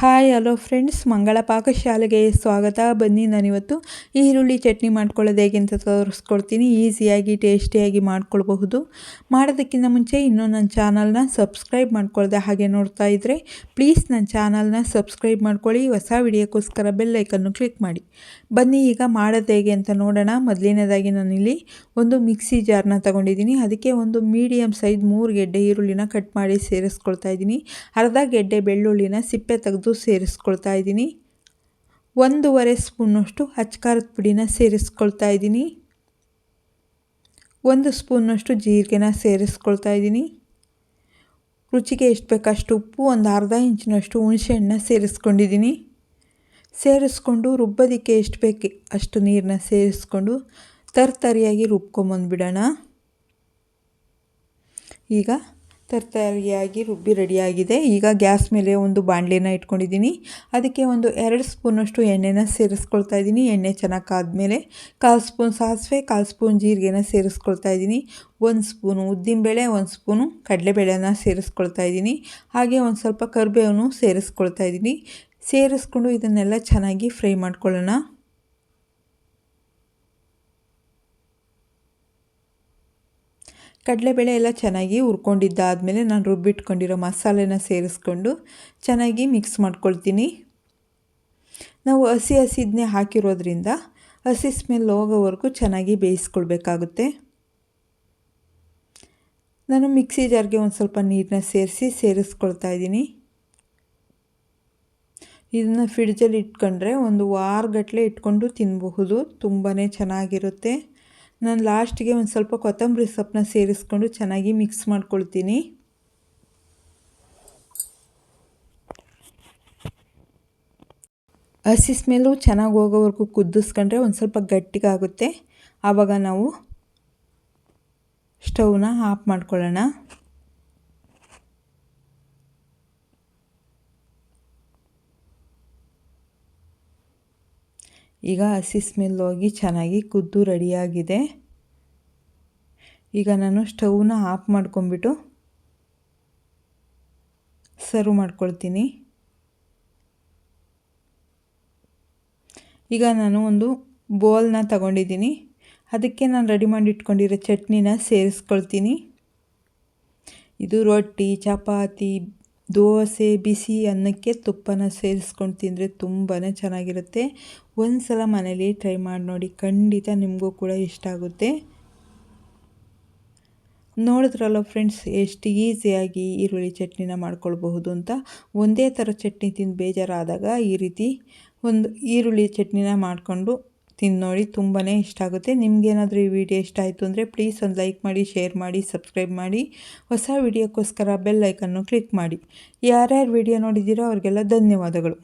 Hi hello friends ಮಂಗಳ ಪಾಕಶಾಲೆಗೆ ಸ್ವಾಗತ ಬನ್ನಿ ನಾನಿವತ್ತು ಈರುಳ್ಳಿ ಚಟ್ನಿ ಮಾಡ್ಕೊಳ್ಳೋದು ಹೇಗೆ ಅಂತ ತೋರಿಸ್ಕೊಡ್ತೀನಿ. ಈಸಿಯಾಗಿ ಟೇಸ್ಟಿಯಾಗಿ ಮಾಡ್ಕೊಳ್ಬಹುದು. ಮಾಡೋದಕ್ಕಿಂತ ಮುಂಚೆ ಇನ್ನೂ ನನ್ನ ಚಾನಲ್ನ ಸಬ್ಸ್ಕ್ರೈಬ್ ಮಾಡ್ಕೊಳ್ದೆ ಹಾಗೆ ನೋಡ್ತಾ ಇದ್ದರೆ ಪ್ಲೀಸ್ ನನ್ನ ಚಾನಲ್ನ ಸಬ್ಸ್ಕ್ರೈಬ್ ಮಾಡ್ಕೊಳ್ಳಿ. ಹೊಸ ವಿಡಿಯೋಕ್ಕೋಸ್ಕರ ಬೆಲ್ಲೈಕನ್ನು ಕ್ಲಿಕ್ ಮಾಡಿ. ಬನ್ನಿ, ಈಗ ಮಾಡೋದು ಹೇಗೆ ಅಂತ ನೋಡೋಣ. ಮೊದಲನೇದಾಗಿ ನಾನಿಲ್ಲಿ ಒಂದು ಮಿಕ್ಸಿ ಜಾರ್ನ ತಗೊಂಡಿದ್ದೀನಿ. ಅದಕ್ಕೆ ಒಂದು ಮೀಡಿಯಮ್ ಸೈಜ್ ಮೂರು ಗೆಡ್ಡೆ ಈರುಳ್ಳಿನ ಕಟ್ ಮಾಡಿ ಸೇರಿಸ್ಕೊಳ್ತಾ ಇದ್ದೀನಿ. ಅರ್ಧ ಗೆಡ್ಡೆ ಬೆಳ್ಳುಳ್ಳಿನ ಸಿಪ್ಪೆ ತೆಗೆದು ಸೇರಿಸ್ಕೊಳ್ತಾ ಇದ್ದೀನಿ. ಒಂದೂವರೆ ಸ್ಪೂನಷ್ಟು ಅಚ್ಕಾರದ ಪುಡಿನ ಸೇರಿಸ್ಕೊಳ್ತಾ ಇದ್ದೀನಿ. ಒಂದು ಸ್ಪೂನಷ್ಟು ಜೀರಿಗೆನ ಸೇರಿಸ್ಕೊಳ್ತಾ ಇದ್ದೀನಿ. ರುಚಿಗೆ ಎಷ್ಟು ಬೇಕಷ್ಟು ಉಪ್ಪು, ಒಂದು ಅರ್ಧ ಇಂಚಿನಷ್ಟು ಹುಣಸೆಹಣ್ಣನ್ನ ಸೇರಿಸ್ಕೊಂಡಿದ್ದೀನಿ. ಸೇರಿಸ್ಕೊಂಡು ರುಬ್ಬೋದಕ್ಕೆ ಎಷ್ಟು ಬೇಕು ಅಷ್ಟು ನೀರನ್ನ ಸೇರಿಸ್ಕೊಂಡು ತರ್ತರಿಯಾಗಿ ರುಬ್ಕೊಂಬಂದ್ಬಿಡೋಣ. ಈಗ ತರ್ತರಿಯಾಗಿ ರುಬ್ಬಿ ರೆಡಿಯಾಗಿದೆ. ಈಗ ಗ್ಯಾಸ್ ಮೇಲೆ ಒಂದು ಬಾಣಲೆನ ಇಟ್ಕೊಂಡಿದ್ದೀನಿ. ಅದಕ್ಕೆ ಒಂದು ಎರಡು ಸ್ಪೂನಷ್ಟು ಎಣ್ಣೆನ ಸೇರಿಸ್ಕೊಳ್ತಾ ಇದ್ದೀನಿ. ಎಣ್ಣೆ ಚೆನ್ನಾಗಿ ಕಾದ್ಮೇಲೆ ಕಾಲು ಸ್ಪೂನ್ ಸಾಸಿವೆ, ಕಾಲು ಸ್ಪೂನ್ ಜೀರಿಗೆನ ಸೇರಿಸ್ಕೊಳ್ತಾ ಇದ್ದೀನಿ. ಒಂದು ಸ್ಪೂನು ಉದ್ದಿನಬೇಳೆ, ಒಂದು ಸ್ಪೂನು ಕಡಲೆಬೇಳೆನ ಸೇರಿಸ್ಕೊಳ್ತಾ ಇದ್ದೀನಿ. ಹಾಗೆ ಒಂದು ಸ್ವಲ್ಪ ಕರಿಬೇವನ್ನು ಸೇರಿಸ್ಕೊಳ್ತಾ ಇದ್ದೀನಿ. ಸೇರಿಸ್ಕೊಂಡು ಇದನ್ನೆಲ್ಲ ಚೆನ್ನಾಗಿ ಫ್ರೈ ಮಾಡ್ಕೊಳ್ಳೋಣ. ಕಡಲೆಬೇಳೆ ಎಲ್ಲ ಚೆನ್ನಾಗಿ ಹುರ್ಕೊಂಡಿದ್ದಾದಮೇಲೆ ನಾನು ರುಬ್ಬಿಟ್ಕೊಂಡಿರೋ ಮಸಾಲೆನ ಸೇರಿಸ್ಕೊಂಡು ಚೆನ್ನಾಗಿ ಮಿಕ್ಸ್ ಮಾಡ್ಕೊಳ್ತೀನಿ. ನಾವು ಹಸಿ ಹಸಿದನ್ನೇ ಹಾಕಿರೋದ್ರಿಂದ ಹಸಿ ಸ್ಮೆಲ್ ಹೋಗೋವರೆಗೂ ಚೆನ್ನಾಗಿ ಬೇಯಿಸ್ಕೊಳ್ಬೇಕಾಗುತ್ತೆ. ನಾನು ಮಿಕ್ಸಿ ಜಾರ್ಗೆ ಒಂದು ಸ್ವಲ್ಪ ನೀರನ್ನ ಸೇರಿಸಿ ಸೇರಿಸ್ಕೊಳ್ತಾ ಇದ್ದೀನಿ. ಇದನ್ನು ಫ್ರಿಡ್ಜಲ್ಲಿ ಇಟ್ಕೊಂಡ್ರೆ ಒಂದು ವಾರಗಟ್ಟಲೆ ಇಟ್ಕೊಂಡು ತಿನ್ನಬಹುದು ತುಂಬಾ ಚೆನ್ನಾಗಿರುತ್ತೆ. ನಾನು ಲಾಸ್ಟಿಗೆ ಒಂದು ಸ್ವಲ್ಪ ಕೊತ್ತಂಬರಿ ಸೊಪ್ಪನ್ನ ಸೇರಿಸ್ಕೊಂಡು ಚೆನ್ನಾಗಿ ಮಿಕ್ಸ್ ಮಾಡ್ಕೊಳ್ತೀನಿ. ಹಸಿ ಸ್ಮೆಲ್ಲು ಚೆನ್ನಾಗಿ ಹೋಗೋವರೆಗೂ ಕುದಿಸ್ಕೊಂಡ್ರೆ ಒಂದು ಸ್ವಲ್ಪ ಗಟ್ಟಿಗಾಗುತ್ತೆ. ಆವಾಗ ನಾವು ಸ್ಟವ್ನ ಆಫ್ ಮಾಡ್ಕೊಳ್ಳೋಣ. ಈಗ ಹಸಿ ಸ್ಮೆಲ್ ಹೋಗಿ ಚೆನ್ನಾಗಿ ಕುದ್ದು ರೆಡಿಯಾಗಿದೆ ಈಗ ನಾನು ಸ್ಟವ್ನ ಆಫ್ ಮಾಡ್ಕೊಂಬಿಟ್ಟು ಸರ್ವ್ ಮಾಡ್ಕೊಳ್ತೀನಿ. ಈಗ ನಾನು ಒಂದು ಬೋಲ್ನ ತಗೊಂಡಿದ್ದೀನಿ. ಅದಕ್ಕೆ ನಾನು ರೆಡಿ ಮಾಡಿ ಇಟ್ಕೊಂಡಿರೋ ಚಟ್ನಿನ ಸೇರಿಸ್ಕೊಳ್ತೀನಿ. ಇದು ರೊಟ್ಟಿ, ಚಪಾತಿ ದೋಸೆ, ಬಿಸಿ ಅನ್ನಕ್ಕೆ ತುಪ್ಪನ ಸೇರಿಸ್ಕೊಂಡು ತಿಂದರೆ ತುಂಬಾ ಚೆನ್ನಾಗಿರುತ್ತೆ. ಒಂದು ಸಲ ಮನೇಲಿ ಟ್ರೈ ಮಾಡಿ ನೋಡಿ, ಖಂಡಿತ ನಿಮಗೂ ಕೂಡ ಇಷ್ಟ ಆಗುತ್ತೆ. ನೋಡಿದ್ರಲ್ಲ ಫ್ರೆಂಡ್ಸ್, ಎಷ್ಟು ಈಸಿಯಾಗಿ ಈರುಳ್ಳಿ ಚಟ್ನಿನ ಮಾಡ್ಕೊಳ್ಬಹುದು ಅಂತ? ಒಂದೇ ಥರ ಚಟ್ನಿ ತಿಂದು ಬೇಜಾರಾದಾಗ ಈ ರೀತಿ ಒಂದು ಈರುಳ್ಳಿ ಚಟ್ನಿನ ಮಾಡಿಕೊಂಡು ತಿಂದು ನೋಡಿ ತುಂಬಾ ಇಷ್ಟ ಆಗುತ್ತೆ. ನಿಮಗೇನಾದರೂ ಈ ವಿಡಿಯೋ ಇಷ್ಟ ಆಯಿತು ಅಂದರೆ ಪ್ಲೀಸ್ ಒಂದು ಲೈಕ್ ಮಾಡಿ ಶೇರ್ ಮಾಡಿ ಸಬ್ಸ್ಕ್ರೈಬ್ ಮಾಡಿ. ಹೊಸ ವಿಡಿಯೋಕ್ಕೋಸ್ಕರ ಬೆಲ್ ಐಕನ್ನು ಕ್ಲಿಕ್ ಮಾಡಿ. ಯಾರ್ಯಾರು ವಿಡಿಯೋ ನೋಡಿದ್ದೀರೋ ಅವ್ರಿಗೆಲ್ಲ ಧನ್ಯವಾದಗಳು.